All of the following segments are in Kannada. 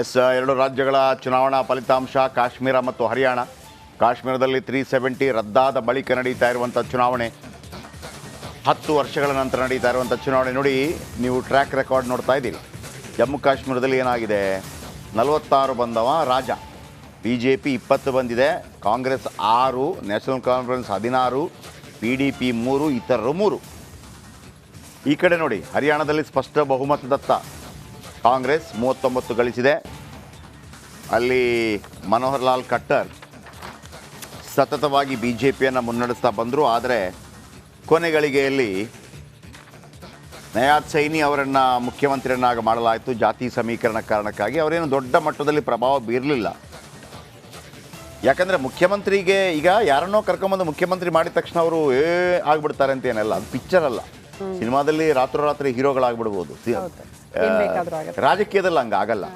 ಎಸ್ ಎರಡು ರಾಜ್ಯಗಳ ಚುನಾವಣಾ ಫಲಿತಾಂಶ, ಕಾಶ್ಮೀರ ಮತ್ತು ಹರಿಯಾಣ. ಕಾಶ್ಮೀರದಲ್ಲಿ ತ್ರೀ ಸೆವೆಂಟಿ ರದ್ದಾದ ಬಳಿಕ ನಡೀತಾ ಇರುವಂಥ ಚುನಾವಣೆ. ಹತ್ತು ವರ್ಷಗಳ ನಂತರ ನಡೀತಾ ಇರುವಂಥ ಚುನಾವಣೆ ನೋಡಿ ನೀವು ಟ್ರ್ಯಾಕ್ ರೆಕಾರ್ಡ್ ನೋಡ್ತಾ ಇದ್ದೀರಿ. ಜಮ್ಮು ಕಾಶ್ಮೀರದಲ್ಲಿ ಏನಾಗಿದೆ? ನಲವತ್ತಾರು ಬಂದವ ರಾಜ. ಬಿ ಜೆ ಪಿ ಇಪ್ಪತ್ತು ಬಂದಿದೆ. ಕಾಂಗ್ರೆಸ್ ಆರು, ನ್ಯಾಷನಲ್ ಕಾನ್ಫರೆನ್ಸ್ ಹದಿನಾರು ಪಿ ಡಿ ಪಿ ಮೂರು, ಇತರರು ಮೂರು. ಈ ಕಡೆ ನೋಡಿ, ಹರಿಯಾಣದಲ್ಲಿ ಸ್ಪಷ್ಟ ಬಹುಮತದತ್ತ. ಕಾಂಗ್ರೆಸ್ ಮೂವತ್ತೊಂಬತ್ತು ಗಳಿಸಿದೆ. ಅಲ್ಲಿ ಮನೋಹರ್ ಲಾಲ್ ಖಟ್ಟರ್ ಸತತವಾಗಿ ಬಿ ಜೆ ಪಿಯನ್ನು ಮುನ್ನಡೆಸ್ತಾ ಬಂದರು. ಆದರೆ ಕೊನೆಗಳಿಗೆಯಲ್ಲಿ ನಯಾದ್ ಸೈನಿ ಅವರನ್ನು ಮುಖ್ಯಮಂತ್ರಿಯನ್ನಾಗಿ ಮಾಡಲಾಯಿತು. ಜಾತಿ ಸಮೀಕರಣ ಕಾರಣಕ್ಕಾಗಿ ಅವರೇನು ದೊಡ್ಡ ಮಟ್ಟದಲ್ಲಿ ಪ್ರಭಾವ ಬೀರಲಿಲ್ಲ. ಯಾಕಂದರೆ ಮುಖ್ಯಮಂತ್ರಿಗೆ ಈಗ ಯಾರನ್ನೋ ಕರ್ಕೊಂಬಂದು ಮುಖ್ಯಮಂತ್ರಿ ಮಾಡಿದ ತಕ್ಷಣ ಅವರು, ಏ, ಆಗಿಬಿಡ್ತಾರೆ ಅಂತ ಏನಲ್ಲ. ಅದು ಪಿಕ್ಚರ್ ಅಲ್ಲ. ಸಿನಿಮಾದಲ್ಲಿ ರಾತ್ರೋರಾತ್ರಿ ಹೀರೋಗಳಾಗ್ಬಿಡ್ಬೋದು. ರಾಜಕೀಯದಲ್ಲಿ ಹಂಗೆ ಆಗಲ್ಲ.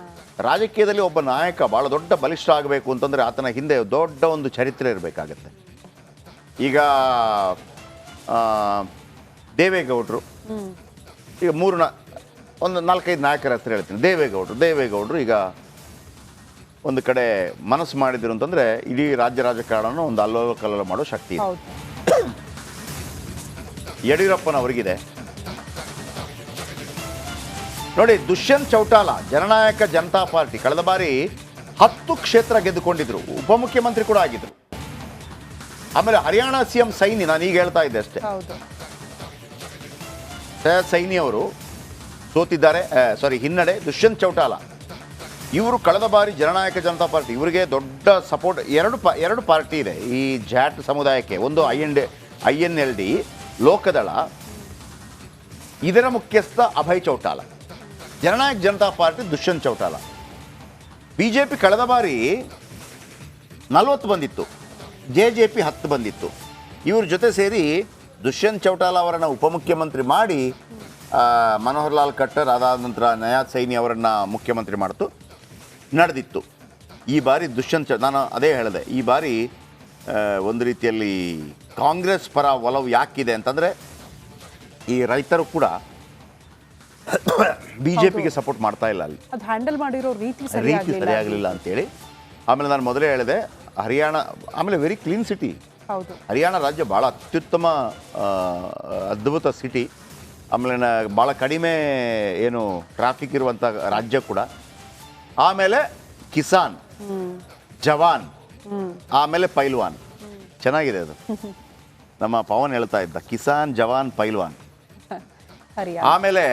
ರಾಜಕೀಯದಲ್ಲಿ ಒಬ್ಬ ನಾಯಕ ಭಾಳ ದೊಡ್ಡ ಬಲಿಷ್ಠ ಆಗಬೇಕು ಅಂತಂದರೆ ಆತನ ಹಿಂದೆ ದೊಡ್ಡ ಒಂದು ಚರಿತ್ರೆ ಇರಬೇಕಾಗತ್ತೆ. ಈಗ ದೇವೇಗೌಡರು. ಈಗ ಮೂರು ನಾ ಒಂದು ನಾಲ್ಕೈದು ನಾಯಕರ ಹತ್ರ ಹೇಳ್ತೀನಿ. ದೇವೇಗೌಡರು ದೇವೇಗೌಡರು ಈಗ ಒಂದು ಕಡೆ ಮನಸ್ಸು ಮಾಡಿದ್ರು ಅಂತಂದರೆ ಇಡೀ ರಾಜ್ಯ ರಾಜಕಾರಣ ಒಂದು ಅಲ್ಲೋಲ ಕಲ್ಲೋಲ ಮಾಡೋ ಶಕ್ತಿ ಇದೆ. ಯಡಿಯೂರಪ್ಪನವರಿಗಿದೆ. ನೋಡಿ ದುಷ್ಯಂತ್ ಚೌಟಾಲ ಜನನಾಯಕ ಜನತಾ ಪಾರ್ಟಿ ಕಳೆದ ಬಾರಿ ಹತ್ತು ಕ್ಷೇತ್ರ ಗೆದ್ದುಕೊಂಡಿದ್ರು. ಉಪಮುಖ್ಯಮಂತ್ರಿ ಕೂಡ ಆಗಿದ್ರು. ಆಮೇಲೆ ಹರಿಯಾಣ ಸಿ ಎಂ ಸೈನಿ ನಾನು ಈಗ ಹೇಳ್ತಾ ಇದ್ದೆ ಅಷ್ಟೇ. ಸೈನಿ ಅವರು ಸೋತಿದ್ದಾರೆ ಸಾರಿ ಹಿನ್ನಡೆ ದುಷ್ಯಂತ್ ಚೌಟಾಲ. ಇವರು ಕಳೆದ ಬಾರಿ ಜನನಾಯಕ ಜನತಾ ಪಾರ್ಟಿ ಇವರಿಗೆ ದೊಡ್ಡ ಸಪೋರ್ಟ್ ಎರಡು ಪ ಎರಡು ಪಾರ್ಟಿ ಇದೆ ಈ ಜಾಟ್ ಸಮುದಾಯಕ್ಕೆ. ಒಂದು I N D I N L D Lokdal, ಇದರ ಮುಖ್ಯಸ್ಥ Abhay Chautala, Jannayak Janata party Dushyant Chautala. B J P ಕಳೆದ ಬಾರಿ ನಲವತ್ತು ಬಂದಿತ್ತು ಜೆ ಜೆ ಪಿ ಹತ್ತು ಬಂದಿತ್ತು. ಇವ್ರ ಜೊತೆ ಸೇರಿ ದುಷ್ಯಂತ್ ಚೌಟಾಲ ಅವರನ್ನು ಉಪಮುಖ್ಯಮಂತ್ರಿ ಮಾಡಿ ಮನೋಹರ್ ಲಾಲ್ ಖಟ್ಟರ್, ಅದಾದ ನಂತರ ನಯಾದ್ ಸೈನಿ ಅವರನ್ನು ಮುಖ್ಯಮಂತ್ರಿ ಮಾಡಿತು, ನಡೆದಿತ್ತು. ಈ ಬಾರಿ ದುಷ್ಯಂತ್ ನಾನು ಅದೇ ಹೇಳಿದೆ, ಈ ಬಾರಿ ಒಂದು ರೀತಿಯಲ್ಲಿ ಕಾಂಗ್ರೆಸ್ ಪರ ಒಲವು ಯಾಕಿದೆ ಅಂತಂದರೆ ಈ ರೈತರು ಕೂಡ ಬಿ ಜೆ ಪಿಗೆ ಸಪೋರ್ಟ್ ಮಾಡ್ತಾ ಇಲ್ಲ ಅಲ್ಲಿ. ಅದು ಹ್ಯಾಂಡಲ್ ಮಾಡಿರೋ ರೀತಿ ರೀತಿ ಸರಿಯಾಗಿಲ್ಲ ಸರಿಯಾಗಲಿಲ್ಲ ಅಂತೇಳಿ. ಆಮೇಲೆ ನಾನು ಮೊದಲೇ ಹೇಳಿದೆ ಹರಿಯಾಣ ಆಮೇಲೆ ವೆರಿ ಕ್ಲೀನ್ ಸಿಟಿ ಹೌದು. ಹರಿಯಾಣ ರಾಜ್ಯ ಭಾಳ ಅತ್ಯುತ್ತಮ ಅದ್ಭುತ ಸಿಟಿ ಆಮೇಲೆ ಭಾಳ ಕಡಿಮೆ ಏನು ಟ್ರಾಫಿಕ್ ಇರುವಂಥ ರಾಜ್ಯ ಕೂಡ. ಆಮೇಲೆ ಕಿಸಾನ್ ಜವಾನ್ ಆಮೇಲೆ ಪೈಲ್ವಾನ್. ಚೆನ್ನಾಗಿದೆ ಅದು. ನಮ್ಮ ಪವನ್ ಹೇಳ್ತಾ ಇದ್ದ ಕಿಸಾನ್ ಜವಾನ್ ಪೈಲ್ವಾನ್. ಆಮೇಲೆ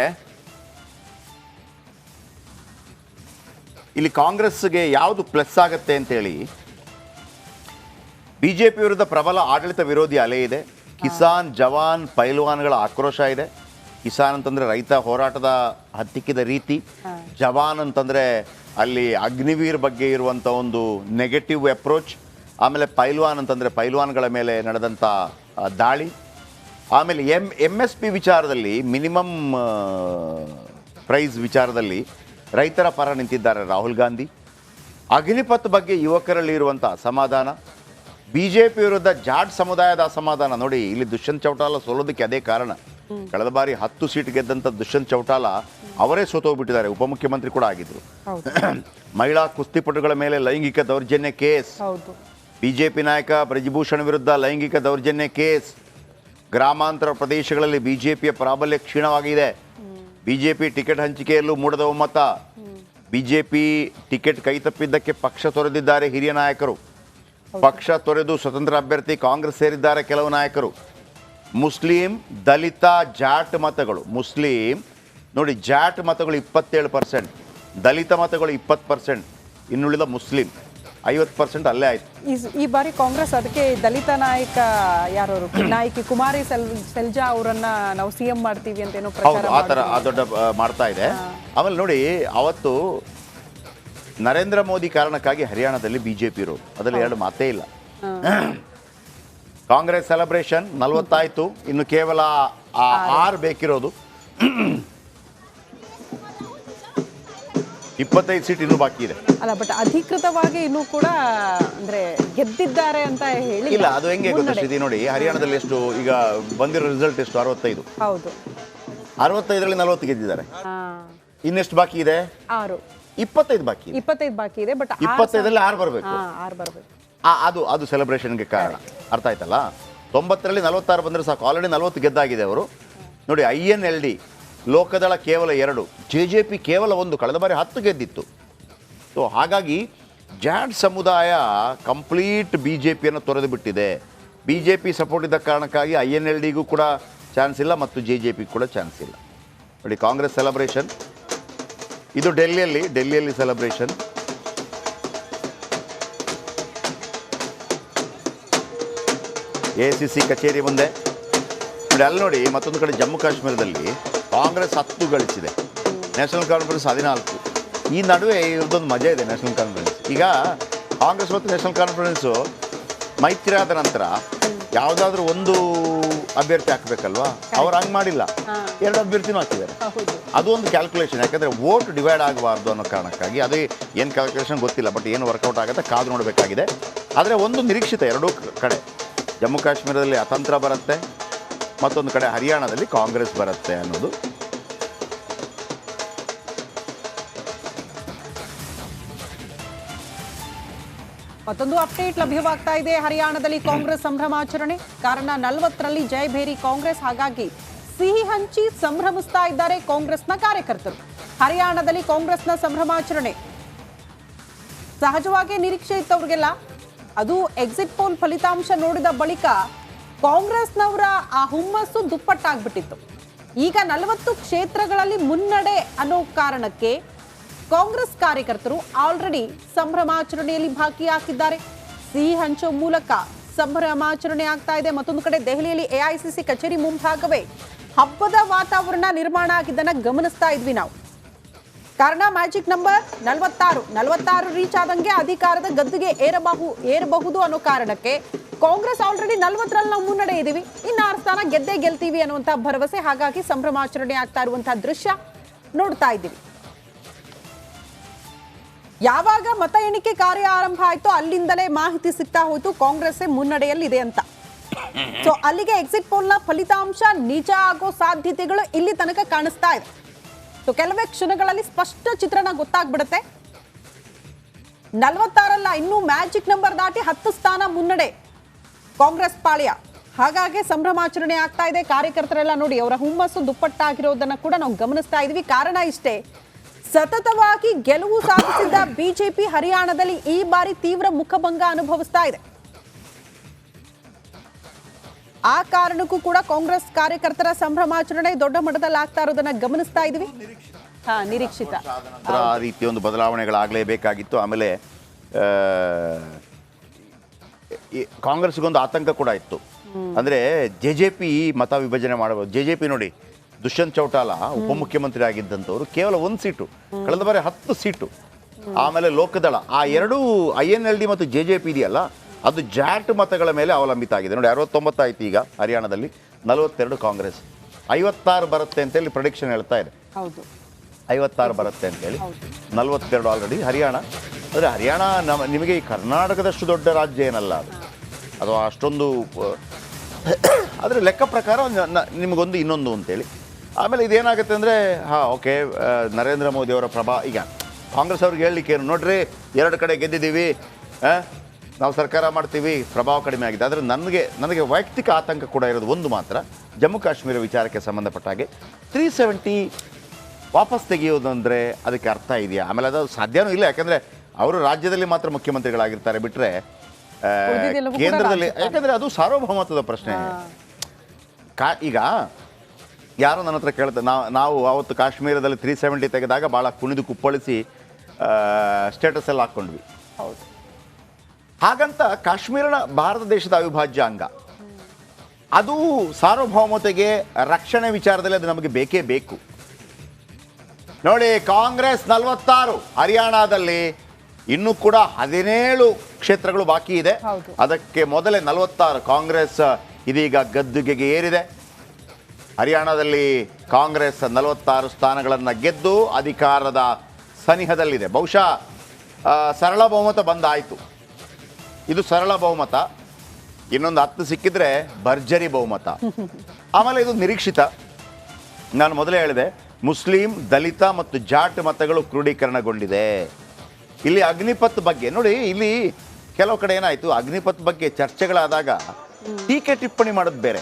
ಇಲ್ಲಿ ಕಾಂಗ್ರೆಸ್ಗೆ ಯಾವುದು ಪ್ಲಸ್ ಆಗತ್ತೆ ಅಂತೇಳಿ ಬಿ ಜೆ ಪಿ ವಿರುದ್ಧ ಪ್ರಬಲ ಆಡಳಿತ ವಿರೋಧಿ ಅಲೆ ಇದೆ. ಕಿಸಾನ್ ಜವಾನ್ ಪೈಲ್ವಾನ್ಗಳ ಆಕ್ರೋಶ ಇದೆ. ಕಿಸಾನ್ ಅಂತಂದರೆ ರೈತ ಹೋರಾಟದ ಹತ್ತಿಕ್ಕಿದ ರೀತಿ. ಜವಾನ್ ಅಂತಂದರೆ ಅಲ್ಲಿ ಅಗ್ನಿವೀರ್ ಬಗ್ಗೆ ಇರುವಂಥ ಒಂದು ನೆಗೆಟಿವ್ ಅಪ್ರೋಚ್ ಆಮೇಲೆ ಪೈಲ್ವಾನ್ ಅಂತಂದರೆ ಪೈಲ್ವಾನ್ಗಳ ಮೇಲೆ ನಡೆದಂಥ ದಾಳಿ. ಆಮೇಲೆ ಎಂ ಎಂ ಎಸ್ ಪಿ ವಿಚಾರದಲ್ಲಿ ಮಿನಿಮಮ್ ಪ್ರೈಸ್ ವಿಚಾರದಲ್ಲಿ ರೈತರ ಪರ ನಿಂತಿದ್ದಾರೆ ರಾಹುಲ್ ಗಾಂಧಿ. ಅಗ್ನಿಪಥ್ ಬಗ್ಗೆ ಯುವಕರಲ್ಲಿ ಇರುವಂಥ ಅಸಮಾಧಾನ ಬಿ ಜೆ ಪಿ ವಿರುದ್ಧ ಜಾಟ್ ಸಮುದಾಯದ ಅಸಮಾಧಾನ. ನೋಡಿ ಇಲ್ಲಿ ದುಷ್ಯಂತ್ ಚೌಟಾಲ ಸೋಲೋದಕ್ಕೆ ಅದೇ ಕಾರಣ. ಕಳೆದ ಬಾರಿ ಹತ್ತು ಸೀಟ್ ಗೆದ್ದಂಥ ದುಷ್ಯಂತ್ ಚೌಟಾಲ ಅವರೇ ಸೋತೋಗ್ಬಿಟ್ಟಿದ್ದಾರೆ. ಉಪಮುಖ್ಯಮಂತ್ರಿ ಕೂಡ ಆಗಿದ್ರು. ಮಹಿಳಾ ಕುಸ್ತಿಪಟುಗಳ ಮೇಲೆ ಲೈಂಗಿಕ ದೌರ್ಜನ್ಯ ಕೇಸ್. ಬಿಜೆಪಿ ನಾಯಕ ಬ್ರಜಭೂಷಣ್ ವಿರುದ್ಧ ಲೈಂಗಿಕ ದೌರ್ಜನ್ಯ ಕೇಸ್. ಗ್ರಾಮಾಂತರ ಪ್ರದೇಶಗಳಲ್ಲಿ ಬಿಜೆಪಿಯ ಪ್ರಾಬಲ್ಯ ಕ್ಷೀಣವಾಗಿದೆ. ಬಿಜೆಪಿ ಟಿಕೆಟ್ ಹಂಚಿಕೆಯಲ್ಲೂ ಮೂಡದ ಒಮ್ಮತ. ಬಿಜೆಪಿ ಟಿಕೆಟ್ ಕೈತಪ್ಪಿದ್ದಕ್ಕೆ ಪಕ್ಷ ತೊರೆದಿದ್ದಾರೆ ಹಿರಿಯ ನಾಯಕರು. ಪಕ್ಷ ತೊರೆದು ಸ್ವತಂತ್ರ ಅಭ್ಯರ್ಥಿ ಕಾಂಗ್ರೆಸ್ ಸೇರಿದ್ದಾರೆ ಕೆಲವು ನಾಯಕರು. ಮುಸ್ಲಿಂ, ದಲಿತ, ಜಾಟ್ ಮತಗಳು. ಮುಸ್ಲಿಂ, ನೋಡಿ ಜಾಟ್ ಮತಗಳು ಇಪ್ಪತ್ತೇಳು ಪರ್ಸೆಂಟ್. ದಲಿತ ಮತಗಳು ಇಪ್ಪತ್ತು ಪರ್ಸೆಂಟ್. ಇನ್ನುಳಿದ ಮುಸ್ಲಿಂ. ಐವತ್ತು ಪರ್ಸೆಂಟ್ ಅಲ್ಲೇ ಆಯ್ತು. ಈ ಈ ಬಾರಿ ಕಾಂಗ್ರೆಸ್ ಅದಕ್ಕೆ ದಲಿತ ನಾಯಕ ಯಾರು ನಾಯಕಿ ಕುಮಾರಿ ಸೆಲ್ ಸೆಲ್ಜಾ ಅವರನ್ನ ನಾವು ಸಿ ಎಂ ಮಾಡ್ತೀವಿ ಅಂತ ಏನೋ ಹೌದು ಆ ಥರ ಆ ದೊಡ್ಡ ಆ, ಮಾಡ್ತಾ ಇದೆ. ಆಮೇಲೆ ನೋಡಿ ಅವತ್ತು ನರೇಂದ್ರ ಮೋದಿ ಕಾರಣಕ್ಕಾಗಿ ಹರಿಯಾಣದಲ್ಲಿ ಬಿ ಜೆ ಪಿ ಇರೋದು ಅದರಲ್ಲಿ ಎರಡು ಮಾತೇ ಇಲ್ಲ. ಕಾಂಗ್ರೆಸ್ ಸೆಲೆಬ್ರೇಷನ್ ನಲ್ವತ್ತಾಯ್ತು. ಇನ್ನು ಕೇವಲ ಆ ಆರು ಬೇಕಿರೋದು. ಇಪ್ಪತ್ತೈದು ಸೀಟ್ ಇನ್ನೂ ಬಾಕಿ ಇದೆ. ಅಲ್ಲ ಬಟ್ ಅಧಿಕೃತವಾಗಿ ಇನ್ನೂ ಕೂಡ ಅಂದ್ರೆ ಗೆದ್ದಿದ್ದಾರೆ ಅಂತ ಹೇಳಿ ಇಲ್ಲ ಅದು ಹೆಂಗೆ ಗೊತ್ತಾ ಶ್ರುತಿ ನೋಡಿ ಹರಿಯಾಣದಲ್ಲಿ ಎಷ್ಟು ಈಗ ಬಂದಿರೋ ರಿಸಲ್ಟ್ ಎಷ್ಟು? ಹೌದು. ಅರವತ್ತೈದರಲ್ಲಿ ನಲವತ್ತು ಗೆದ್ದಿದ್ದಾರೆ. ಇನ್ನೆಷ್ಟು ಬಾಕಿ ಇದೆ? ಆರು. ಇಪ್ಪತ್ತೈದು ಬಾಕಿ. ಇಪ್ಪತ್ತೈದು ಬಾಕಿ ಇದೆ ಬಟ್ ಇಪ್ಪತ್ತೈದರಲ್ಲಿ ಆರು ಬರಬೇಕು. ಆರು ಆರು ಬರಬೇಕು. ಅದು ಅದು ಸೆಲೆಬ್ರೇಷನ್ಗೆ ಕಾರಣ. ಅರ್ಥ ಆಯ್ತಲ್ಲ? ತೊಂಬತ್ತರಲ್ಲಿ ನಲವತ್ತಾರು ಬಂದರೆ ಸಾಕು. ಆಲ್ರೆಡಿ ನಲವತ್ತು ಗೆದ್ದಾಗಿದೆ ಅವರು. ನೋಡಿ I N L D Lokdal ಕೇವಲ ಎರಡು, ಜೆ ಜೆ ಪಿ ಕೇವಲ ಒಂದು, ಕಳೆದ ಬಾರಿ ಹತ್ತು ಗೆದ್ದಿತ್ತು. ಸೊ ಹಾಗಾಗಿ ಜಾಡ್ ಸಮುದಾಯ ಕಂಪ್ಲೀಟ್ ಬಿ ಜೆ ಪಿಯನ್ನು ತೊರೆದು ಬಿಟ್ಟಿದೆ ಬಿ ಜೆ ಪಿ ಸಪೋರ್ಟ್ ಇದ್ದ ಕಾರಣಕ್ಕಾಗಿ ಐ ಎನ್ ಎಲ್ ಡಿಗೂ ಕೂಡ ಚಾನ್ಸ್ ಇಲ್ಲ ಮತ್ತು ಜೆ ಜೆ ಪಿ ಕೂಡ ಚಾನ್ಸ್ ಇಲ್ಲ. ನೋಡಿ, ಕಾಂಗ್ರೆಸ್ ಸೆಲೆಬ್ರೇಷನ್. ಇದು ಡೆಲ್ಲಿಯಲ್ಲಿ ಡೆಲ್ಲಿಯಲ್ಲಿ ಸೆಲೆಬ್ರೇಷನ್. ಎ ಸಿ ಸಿ ಕಚೇರಿ ಮುಂದೆ. ನೋಡಿ, ಅಲ್ಲಿ ನೋಡಿ, ಮತ್ತೊಂದು ಕಡೆ ಜಮ್ಮು ಕಾಶ್ಮೀರದಲ್ಲಿ ಕಾಂಗ್ರೆಸ್ ಹತ್ತು ಗಳಿಸಿದೆ. ನ್ಯಾಷನಲ್ ಕಾನ್ಫರೆನ್ಸ್ ಹದಿನಾಲ್ಕು. ಈ ನಡುವೆ ಇವ್ರದ್ದೊಂದು ಮಜಾ ಇದೆ ನ್ಯಾಷನಲ್ ಕಾನ್ಫರೆನ್ಸ್ ಈಗ ಕಾಂಗ್ರೆಸ್ ಮತ್ತು ನ್ಯಾಷನಲ್ ಕಾನ್ಫರೆನ್ಸು ಮೈತ್ರಿ ಆದ ನಂತರ ಯಾವುದಾದ್ರೂ ಒಂದು ಅಭ್ಯರ್ಥಿ ಹಾಕಬೇಕಲ್ವಾ? ಅವ್ರು ಹಂಗೆ ಮಾಡಿಲ್ಲ. ಎರಡು ಅಭ್ಯರ್ಥಿನೂ ಹಾಕಿದ್ದಾರೆ ಅದು ಒಂದು ಕ್ಯಾಲ್ಕುಲೇಷನ್ ಯಾಕಂದರೆ ವೋಟ್ ಡಿವೈಡ್ ಆಗಬಾರ್ದು ಅನ್ನೋ ಕಾರಣಕ್ಕಾಗಿ ಅದೇ ಏನು ಕ್ಯಾಲ್ಕುಲೇಷನ್ ಗೊತ್ತಿಲ್ಲ ಬಟ್ ಏನು ವರ್ಕೌಟ್ ಆಗುತ್ತೆ ಕಾದು ನೋಡಬೇಕಾಗಿದೆ. ಆದರೆ ಒಂದು ನಿರೀಕ್ಷಿತ ಎರಡೂ ಕಡೆ. ಜಮ್ಮು ಕಾಶ್ಮೀರದಲ್ಲಿ ಅತಂತ್ರ ಬರುತ್ತೆ. ಮತ್ತೊಂದು ಕಡೆ ಹರಿಯಾಣದಲ್ಲಿ ಕಾಂಗ್ರೆಸ್ ಬರುತ್ತೆ ಅನ್ನೋದು. ಮತ್ತೊಂದು ಅಪ್ಡೇಟ್ ಲಭ್ಯವಾಗ್ತಾ ಇದೆ. ಹರಿಯಾಣದಲ್ಲಿ ಕಾಂಗ್ರೆಸ್ ಸಂಭ್ರಮಾಚರಣೆ ಕಾರಣ ನಲವತ್ತರಲ್ಲಿ ಜಯಭೇರಿ ಕಾಂಗ್ರೆಸ್. ಹಾಗಾಗಿ ಸಿಹಿ ಹಂಚಿ ಸಂಭ್ರಮಿಸ್ತಾ ಇದ್ದಾರೆ ಕಾಂಗ್ರೆಸ್ನ ಕಾರ್ಯಕರ್ತರು. ಹರಿಯಾಣದಲ್ಲಿ ಕಾಂಗ್ರೆಸ್ನ ಸಂಭ್ರಮಾಚರಣೆ ಸಹಜವಾಗಿ ನಿರೀಕ್ಷೆ ಇತ್ತವ್ರಿಗೆಲ್ಲ ಅದು ಎಕ್ಸಿಟ್ ಪೋಲ್ ಫಲಿತಾಂಶ ನೋಡಿದ ಬಳಿಕ ಕಾಂಗ್ರೆಸ್ನವರ ಆ ಹುಮ್ಮಸ್ಸು ದುಪ್ಪಟ್ಟಾಗ್ಬಿಟ್ಟಿತ್ತು. ಈಗ ನಲವತ್ತು ಕ್ಷೇತ್ರಗಳಲ್ಲಿ ಮುನ್ನಡೆ ಅನ್ನೋ ಕಾರಣಕ್ಕೆ ಕಾಂಗ್ರೆಸ್ ಕಾರ್ಯಕರ್ತರು ಆಲ್ರೆಡಿ ಸಂಭ್ರಮಾಚರಣೆಯಲ್ಲಿ ಭಾಗಿಯಾಗಿದ್ದಾರೆ. ಸಿಹಿ ಹಂಚೋ ಮೂಲಕ ಸಂಭ್ರಮಾಚರಣೆ ಆಗ್ತಾ ಇದೆ. ಮತ್ತೊಂದು ಕಡೆ ದೆಹಲಿಯಲ್ಲಿ ಎಐಸಿಸಿ ಕಚೇರಿ ಮುಂಭಾಗವೇ ಹಬ್ಬದ ವಾತಾವರಣ ನಿರ್ಮಾಣ ಆಗಿದ್ದನ್ನ ಗಮನಿಸ್ತಾ ಇದ್ವಿ ನಾವು. ಕಾರಣ ಮ್ಯಾಜಿಕ್ ನಂಬರ್ ನಲವತ್ತಾರು. ನಲವತ್ತಾರು ರೀಚ್ ಆದಂಗೆ ಅಧಿಕಾರದ ಗದ್ದುಗೆ ಏರಬಹು ಏರಬಹುದು ಅನ್ನೋ ಕಾರಣಕ್ಕೆ ಕಾಂಗ್ರೆಸ್ ಆಲ್ರೆಡಿ ನಲವತ್ತರಲ್ಲಿ ನಾವು ಮುನ್ನಡೆ ಇದ್ದೀವಿ. ಇನ್ನು ಆರು ಸ್ಥಾನ ಗೆದ್ದೇ ಗೆಲ್ತೀವಿ ಅನ್ನುವಂಥ ಭರವಸೆ. ಹಾಗಾಗಿ ಸಂಭ್ರಮಾಚರಣೆ ಆಗ್ತಾ ಇರುವಂತಹ ದೃಶ್ಯ ನೋಡ್ತಾ ಇದ್ದೀವಿ. ಯಾವಾಗ ಮತ ಎಣಿಕೆ ಕಾರ್ಯ ಆರಂಭ ಆಯ್ತೋ ಅಲ್ಲಿಂದಲೇ ಮಾಹಿತಿ ಸಿಗ್ತಾ ಹೋಯ್ತು. ಕಾಂಗ್ರೆಸ್ ಮುನ್ನಡೆಯಲ್ಲಿದೆ ಅಂತ. ಸೊ ಅಲ್ಲಿಗೆ ಎಕ್ಸಿಟ್ ಪೋಲ್ನ ಫಲಿತಾಂಶ ನಿಜ ಆಗೋ ಸಾಧ್ಯತೆಗಳು ಇಲ್ಲಿ ತನಕ ಕಾಣಿಸ್ತಾ ಇದೆ. ಸೊ ಕೆಲವೇ ಕ್ಷಣಗಳಲ್ಲಿ ಸ್ಪಷ್ಟ ಚಿತ್ರಣ ಗೊತ್ತಾಗ್ಬಿಡುತ್ತೆ. ನಲವತ್ತಾರಲ್ಲ ಇನ್ನೂ ಮ್ಯಾಜಿಕ್ ನಂಬರ್ ದಾಟಿ ಹತ್ತು ಸ್ಥಾನ ಮುನ್ನಡೆ. ಕಾಂಗ್ರೆಸ್ ಪಾಳ್ಯ. ಹಾಗಾಗಿ ಸಂಭ್ರಮಾಚರಣೆ ಆಗ್ತಾ ಇದೆ. ಕಾರ್ಯಕರ್ತರೆಲ್ಲ ನೋಡಿ ಅವರ ಹುಮ್ಮಸ್ಸು ದುಪ್ಪಟ್ಟಾಗಿರೋದನ್ನ ಕೂಡ ನಾವು ಗಮನಿಸ್ತಾ ಇದೀವಿ. ಕಾರಣ ಇಷ್ಟೇ. ಸತತವಾಗಿ ಗೆಲುವು ಸಾಧಿಸಿದ್ದ ಬಿಜೆಪಿ ಹರಿಯಾಣದಲ್ಲಿ ಈ ಬಾರಿ ತೀವ್ರ ಮುಖಭಂಗ ಅನುಭವಿಸ್ತಾ ಇದೆ. ಆ ಕಾರಣಕ್ಕೂ ಕೂಡ ಕಾಂಗ್ರೆಸ್ ಕಾರ್ಯಕರ್ತರ ಸಂಭ್ರಮಾಚರಣೆ ದೊಡ್ಡ ಮಟ್ಟದಲ್ಲಿ ಆಗ್ತಾ ಇರೋದನ್ನ ಗಮನಿಸ್ತಾ ಇದೀವಿ. ಹಾ ನಿರೀಕ್ಷಿತ. ನಂತರ ಆ ರೀತಿಯ ಒಂದು ಬದಲಾವಣೆಗಳಾಗಲೇಬೇಕಾಗಿತ್ತು. ಆಮೇಲೆ ಕಾಂಗ್ರೆಸ್ಗೊಂದು ಆತಂಕ ಕೂಡ ಇತ್ತು. ಅಂದರೆ ಜೆ ಜೆ ಪಿ ಮತ ವಿಭಜನೆ ಮಾಡಬಹುದು ಜೆ ಜೆ ಪಿ ನೋಡಿ ದುಷ್ಯಂತ್ ಚೌಟಾಲ ಉಪಮುಖ್ಯಮಂತ್ರಿ ಆಗಿದ್ದಂಥವ್ರು ಕೇವಲ ಒಂದು ಸೀಟು ಕಳೆದ ಬಾರಿ ಹತ್ತು ಸೀಟು. ಆಮೇಲೆ ಲೋಕದಳ ಆ ಎರಡೂ ಐ ಎನ್ ಎಲ್ ಡಿ ಮತ್ತು ಜೆ ಜೆ ಪಿ ಇದೆಯಲ್ಲ ಅದು ಜಾಟ್ ಮತಗಳ ಮೇಲೆ ಅವಲಂಬಿತ ಆಗಿದೆ. ನೋಡಿ ಅರವತ್ತೊಂಬತ್ತು ಆಯ್ತು ಈಗ ಹರಿಯಾಣದಲ್ಲಿ ನಲವತ್ತೆರಡು ಕಾಂಗ್ರೆಸ್. ಐವತ್ತಾರು ಬರುತ್ತೆ ಅಂತೇಳಿ ಪ್ರೊಡಿಕ್ಷನ್ ಹೇಳ್ತಾ ಇದೆ. ಐವತ್ತಾರು ಬರುತ್ತೆ ಅಂತೇಳಿ ನಲವತ್ತೆರಡು ಆಲ್ರೆಡಿ ಹರಿಯಾಣ ಅಂದರೆ ಹರಿಯಾಣ ನಮ್ಮ ನಿಮಗೆ ಈ ಕರ್ನಾಟಕದಷ್ಟು ದೊಡ್ಡ ರಾಜ್ಯ ಏನಲ್ಲ ಅದು. ಅಥವಾ ಅಷ್ಟೊಂದು ಅದರ ಲೆಕ್ಕ ಪ್ರಕಾರ ನಿಮಗೊಂದು ಇನ್ನೊಂದು ಅಂತೇಳಿ. ಆಮೇಲೆ ಇದೇನಾಗುತ್ತೆ ಅಂದರೆ, ಹಾಂ, ಓಕೆ ನರೇಂದ್ರ ಮೋದಿ ಅವರ ಪ್ರಭಾ, ಈಗ ಕಾಂಗ್ರೆಸ್ ಅವ್ರಿಗೆ ಹೇಳಲಿಕ್ಕೆ ಏನು? ನೋಡ್ರಿ, ಎರಡು ಕಡೆ ಗೆದ್ದಿದ್ದೀವಿ ನಾವು ಸರ್ಕಾರ ಮಾಡ್ತೀವಿ, ಪ್ರಭಾವ ಕಡಿಮೆ ಆಗಿದೆ. ಆದರೆ ನನಗೆ ನನಗೆ ವೈಯಕ್ತಿಕ ಆತಂಕ ಕೂಡ ಇರೋದು ಒಂದು ಮಾತ್ರ, ಜಮ್ಮು ಕಾಶ್ಮೀರ ವಿಚಾರಕ್ಕೆ ಸಂಬಂಧಪಟ್ಟ ಹಾಗೆ. ತ್ರೀ ಸೆವೆಂಟಿ ವಾಪಸ್ ತೆಗೆಯೋದಂದರೆ ಅದಕ್ಕೆ ಅರ್ಥ ಇದೆಯಾ? ಆಮೇಲೆ ಅದು ಸಾಧ್ಯನೂ ಇಲ್ಲ, ಯಾಕಂದ್ರೆ ಅವರು ರಾಜ್ಯದಲ್ಲಿ ಮಾತ್ರ ಮುಖ್ಯಮಂತ್ರಿಗಳಾಗಿರ್ತಾರೆ ಕೂಡ ಕೇಂದ್ರದಲ್ಲಿ ಯಾಕಂದ್ರೆ ಅದು ಸಾರ್ವಭೌಮತ್ವದ ಪ್ರಶ್ನೆ. ಕಾ ಈಗ ಯಾರು ನನ್ನ ಹತ್ರ ಕೇಳ್ತಾರೆ ನಾವು ನಾವು ಅವತ್ತು ಕಾಶ್ಮೀರದಲ್ಲಿ ತ್ರೀ ಸೆವೆಂಟಿ ತೆಗೆದಾಗ ಭಾಳ ಕುಣಿದು ಕುಪ್ಪಳಿಸಿ ಸ್ಟೇಟಸ್ ಎಲ್ಲ ಹಾಕ್ಕೊಂಡ್ವಿ. ಹೌದು. ಹಾಗಂತ ಕಾಶ್ಮೀರನ ಭಾರತ ದೇಶದ ಅವಿಭಾಜ್ಯ ಅಂಗ. ಅದು ಸಾರ್ವಭೌಮತೆಗೆ ರಕ್ಷಣೆ ವಿಚಾರದಲ್ಲಿ ಅದು ನಮಗೆ ಬೇಕೇ ಬೇಕು. ನೋಡಿ ಕಾಂಗ್ರೆಸ್ ನಲವತ್ತಾರು ಹರಿಯಾಣದಲ್ಲಿ ಇನ್ನೂ ಕೂಡ ಹದಿನೇಳು ಕ್ಷೇತ್ರಗಳು ಬಾಕಿ ಇದೆ. ಅದಕ್ಕೆ ಮೊದಲೇ ನಲವತ್ತಾರು ಕಾಂಗ್ರೆಸ್ ಇದೀಗ ಗದ್ದುಗೆಗೆ ಏರಿದೆ. ಹರಿಯಾಣದಲ್ಲಿ ಕಾಂಗ್ರೆಸ್ ನಲವತ್ತಾರು ಸ್ಥಾನಗಳನ್ನು ಗೆದ್ದು ಅಧಿಕಾರದ ಸನಿಹದಲ್ಲಿದೆ. ಬಹುಶಃ ಸರಳ ಬಹುಮತ ಬಂದಾಯಿತು. ಇದು ಸರಳ ಬಹುಮತ. ಇನ್ನೊಂದು ಹತ್ತು ಸಿಕ್ಕಿದ್ರೆ ಭರ್ಜರಿ ಬಹುಮತ. ಆಮೇಲೆ ಇದು ನಿರೀಕ್ಷಿತ. ನಾನು ಮೊದಲೇ ಹೇಳಿದೆ ಮುಸ್ಲಿಂ ದಲಿತ ಮತ್ತು ಜಾಟ್ ಮತಗಳು ಕ್ರೋಢೀಕರಣಗೊಂಡಿದೆ ಇಲ್ಲಿ ಅಗ್ನಿಪಥ್ ಬಗ್ಗೆ ನೋಡಿ ಇಲ್ಲಿ ಕೆಲವು ಕಡೆ ಏನಾಯ್ತು ಅಗ್ನಿಪಥ್ ಬಗ್ಗೆ ಚರ್ಚೆಗಳಾದಾಗ ಟೀಕೆ ಟಿಪ್ಪಣಿ ಮಾಡೋದು ಬೇರೆ.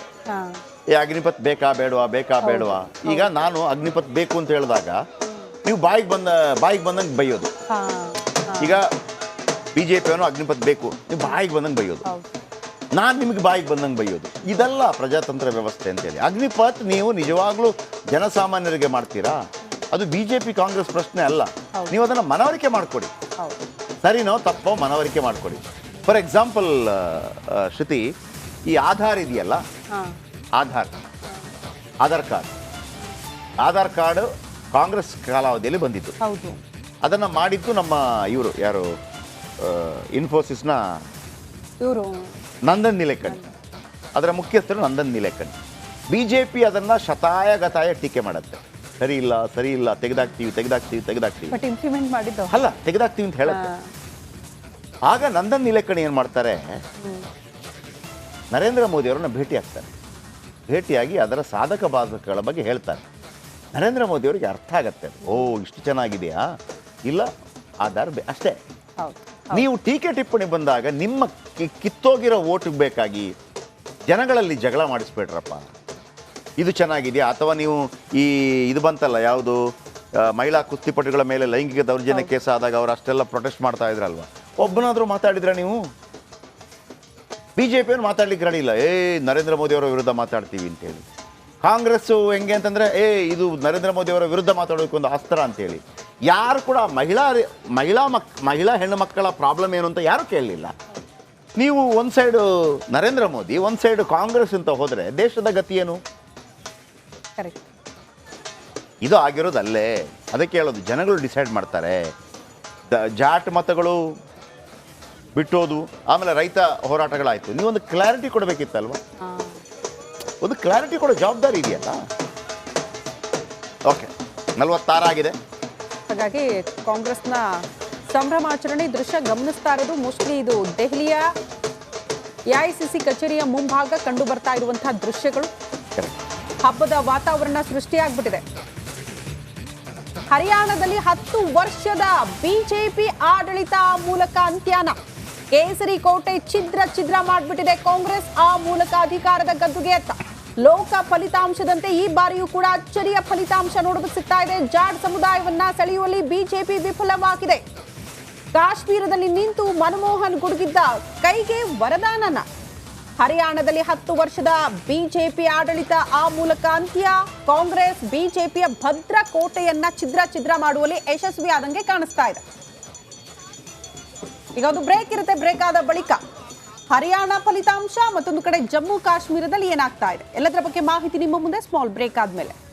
ಏ ಅಗ್ನಿಪಥ್ ಬೇಕಾ ಬೇಡವಾ ಬೇಕಾ ಬೇಡವಾ? ಈಗ ನಾನು ಅಗ್ನಿಪಥ್ ಬೇಕು ಅಂತ ಹೇಳಿದಾಗ ನೀವು ಬಾಯಿಗೆ ಬಂದ ಬಾಯಿಗೆ ಬಂದಂಗೆ ಬೈಯೋದು. ಈಗ ಬಿ ಜೆ ಪಿಯವನು ಅಗ್ನಿಪಥ್ ಬೇಕು ನೀವು ಬಾಯಿಗೆ ಬಂದಂಗೆ ಬೈಯೋದು. ನಾನು ನಿಮಗೆ ಬಾಯಿಗೆ ಬಂದಂಗೆ ಬೈಯೋದು. ಇದೆಲ್ಲ ಪ್ರಜಾತಂತ್ರ ವ್ಯವಸ್ಥೆ ಅಂತೇಳಿ. ಅಗ್ನಿಪಥ್ ನೀವು ನಿಜವಾಗ್ಲೂ ಜನಸಾಮಾನ್ಯರಿಗೆ ಮಾಡ್ತೀರಾ? ಅದು ಬಿ ಜೆ ಪಿ ಕಾಂಗ್ರೆಸ್ ಪ್ರಶ್ನೆ ಅಲ್ಲ. ನೀವು ಅದನ್ನು ಮನವರಿಕೆ ಮಾಡಿಕೊಡಿ. ಸರಿನೋ ತಪ್ಪೋ ಮನವರಿಕೆ ಮಾಡಿಕೊಡಿ ಫಾರ್ ಎಕ್ಸಾಂಪಲ್ ಶ್ರುತಿ ಈ ಆಧಾರ್ ಇದೆಯಲ್ಲ? Aadhaar Aadhaar card. Aadhaar card Congress ಕಾಲಾವಧಿಯಲ್ಲಿ ಬಂದಿತ್ತು ಅದನ್ನು ಮಾಡಿದ್ದು ನಮ್ಮ ಇವರು ಯಾರು ಇನ್ಫೋಸಿಸ್ನ ಇವರು. ನಂದನ್ ನಿಲೇಕಣ್. ಅದರ ಮುಖ್ಯಸ್ಥರು Nandan Nilekani. B J P ಅದನ್ನು ಶತಾಯಗತಾಯ ಟೀಕೆ ಮಾಡುತ್ತೆ. ಸರಿ ಇಲ್ಲ ಸರಿ ಇಲ್ಲ ತೆಗೆದಾಕ್ತೀವಿ ತೆಗೆದಾಕ್ತೀವಿ ತೆಗೆದಾಕ್ತೀವಿ. ಬಟ್ ಇಂಪ್ಲಿಮೆಂಟ್ ಮಾಡಿದ್ದು. ಅಲ್ಲ ತೆಗೆದಾಕ್ತೀವಿ ಅಂತ ಹೇಳುತ್ತೆ ಆಗ ನಂದನ್ ನಿಲೇಕಣಿ ಏನು ಮಾಡ್ತಾರೆ? ನರೇಂದ್ರ ಮೋದಿ ಅವರನ್ನ ಭೇಟಿ ಆಗ್ತಾರೆ. ಭೇಟಿಯಾಗಿ ಅದರ ಸಾಧಕ ಬಾಧಕಗಳ ಬಗ್ಗೆ ಹೇಳ್ತಾರೆ. ನರೇಂದ್ರ ಮೋದಿ ಅವರಿಗೆ ಅರ್ಥ ಆಗತ್ತೆ. ಓ ಇಷ್ಟು ಚೆನ್ನಾಗಿದೆಯಾ? ಇಲ್ಲ ಆಧಾರ್ ಬೇ ಅಷ್ಟೇ. ನೀವು ಟೀಕೆ ಟಿಪ್ಪಣಿ ಬಂದಾಗ ನಿಮ್ಮ ಕಿತ್ತೋಗಿರೋ ಓಟಿಗೆ ಬೇಕಾಗಿ ಜನಗಳಲ್ಲಿ ಜಗಳ ಮಾಡಿಸ್ಬೇಡ್ರಪ್ಪ. ಇದು ಚೆನ್ನಾಗಿದೆಯಾ? ಅಥವಾ ನೀವು ಈ ಇದು ಬಂತಲ್ಲ ಯಾವುದು ಮಹಿಳಾ ಕುಸ್ತಿಪಟುಗಳ ಮೇಲೆ ಲೈಂಗಿಕ ದೌರ್ಜನ್ಯ ಕೇಸ್ ಆದಾಗ ಅವ್ರು ಅಷ್ಟೆಲ್ಲ ಪ್ರೊಟೆಸ್ಟ್ ಮಾಡ್ತಾ ಇದ್ರಲ್ವಾ? ಒಬ್ಬನಾದರೂ ಮಾತಾಡಿದ್ರ ನೀವು? ಬಿ ಜೆ ಪಿಯನ್ನು ಮಾತಾಡ್ಲಿಕ್ಕೆ ರೆಡಿ ಇಲ್ಲ. ಏ ನರೇಂದ್ರ ಮೋದಿ ಅವರ ವಿರುದ್ಧ ಮಾತಾಡ್ತೀವಿ ಅಂತೇಳಿ. ಕಾಂಗ್ರೆಸ್ಸು ಹೆಂಗೆ ಅಂತಂದರೆ ಏ ಇದು ನರೇಂದ್ರ ಮೋದಿ ಅವರ ವಿರುದ್ಧ ಮಾತಾಡೋಕೆ ಒಂದು ಅಸ್ತ್ರ ಅಂತೇಳಿ. ಯಾರು ಕೂಡ ಮಹಿಳಾ ಮಹಿಳಾ ಮಕ್ ಮಹಿಳಾ ಹೆಣ್ಣು ಮಕ್ಕಳ ಪ್ರಾಬ್ಲಮ್ ಏನು ಅಂತ ಯಾರು ಕೇಳಲಿಲ್ಲ. ನೀವು ಒಂದು ಸೈಡು ನರೇಂದ್ರ ಮೋದಿ ಒಂದು ಸೈಡು ಕಾಂಗ್ರೆಸ್ ಅಂತ ಹೋದರೆ ದೇಶದ ಗತಿ ಏನು? ಕರೆಕ್ಟ್ ಇದು ಆಗಿರೋದು ಅಲ್ಲೇ ಅದಕ್ಕೆ ಹೇಳೋದು ಜನಗಳು ಡಿಸೈಡ್ ಮಾಡ್ತಾರೆ. ದ- ಜಾಟ್ ಮತಗಳು ಬಿಟ್ಟೋದು ಆಮೇಲೆ ರೈತ ಹೋರಾಟಗಳಾಯಿತು. ನೀವೊಂದು ಕ್ಲಾರಿಟಿ ಕೊಡಬೇಕಿತ್ತಲ್ವ? ಒಂದು ಕ್ಲಾರಿಟಿ ಕೊಡೋ ಜವಾಬ್ದಾರಿ ಇದೆಯಲ್ಲ? ಓಕೆ ನಲವತ್ತಾರಾಗಿದೆ ಹಾಗಾಗಿ ಕಾಂಗ್ರೆಸ್ನ ಸಂಭ್ರಮಾಚರಣೆ ದೃಶ್ಯ ಗಮನಿಸ್ತಾ ಇರೋದು ಮೋಸ್ಟ್ಲಿ ಇದು ದೆಹಲಿಯ ಎಐಸಿಸಿ ಕಚೇರಿಯ ಮುಂಭಾಗ ಕಂಡು ಬರ್ತಾ ಇರುವಂತಹ ದೃಶ್ಯಗಳು. ಕರೆಕ್ಟ್ ಹಬ್ಬದ ವಾತಾವರಣ ಸೃಷ್ಟಿಯಾಗ್ಬಿಟ್ಟಿದೆ. ಹರಿಯಾಣದಲ್ಲಿ ಹತ್ತು ವರ್ಷದ ಬಿಜೆಪಿ ಆಡಳಿತ ಮೂಲಕ ಅಂತ್ಯನ ಕೇಸರಿ ಕೋಟೆ ಛಿದ್ರ ಛಿದ್ರ ಮಾಡಿಬಿಟ್ಟಿದೆ ಕಾಂಗ್ರೆಸ್, ಆ ಮೂಲಕ ಅಧಿಕಾರದ ಗದ್ದುಗೆ ಎತ್ತ. ಲೋಕ ಫಲಿತಾಂಶದಂತೆ ಈ ಬಾರಿಯೂ ಕೂಡ ಅಚ್ಚರಿಯ ಫಲಿತಾಂಶ ನೋಡಲು ಸಿಗ್ತಾ ಇದೆ. ಜಾಡ್ ಸಮುದಾಯವನ್ನ ಸೆಳೆಯುವಲ್ಲಿ ಬಿಜೆಪಿ ವಿಫಲವಾಗಿದೆ. ಕಾಶ್ಮೀರದಲ್ಲಿ ನಿಂತು ಮನಮೋಹನ್ ಗುಡುಗಿದ್ದ ಕೈಗೆ ವರದಾನನ. ಹರಿಯಾಣದಲ್ಲಿ ಹತ್ತು ವರ್ಷದ ಬಿಜೆಪಿ ಆಡಳಿತ, ಆ ಮೂಲಕ ಅಂತ್ಯ. ಕಾಂಗ್ರೆಸ್ ಬಿಜೆಪಿಯ ಭದ್ರ ಕೋಟೆಯನ್ನ ಛಿದ್ರ ಛಿದ್ರ ಮಾಡುವಲ್ಲಿ ಯಶಸ್ವಿ ಆದಂಗೆ ಕಾಣಿಸ್ತಾ ಇದೆ. ಈಗ ಒಂದು ಬ್ರೇಕ್ ಇರುತ್ತೆ, ಬ್ರೇಕ್ ಆದ ಬಳಿಕ. ಹರಿಯಾಣ ಫಲಿತಾಂಶ ಮತ್ತೊಂದು ಕಡೆ ಜಮ್ಮು ಕಾಶ್ಮೀರದಲ್ಲಿ ಏನಾಗ್ತಾ ಇದೆ? ಎಲ್ಲದರ ಬಗ್ಗೆ ಮಾಹಿತಿ ನಿಮ್ಮ ಮುಂದೆ, ಸ್ಮಾಲ್ ಬ್ರೇಕ್ ಆದ್ಮೇಲೆ.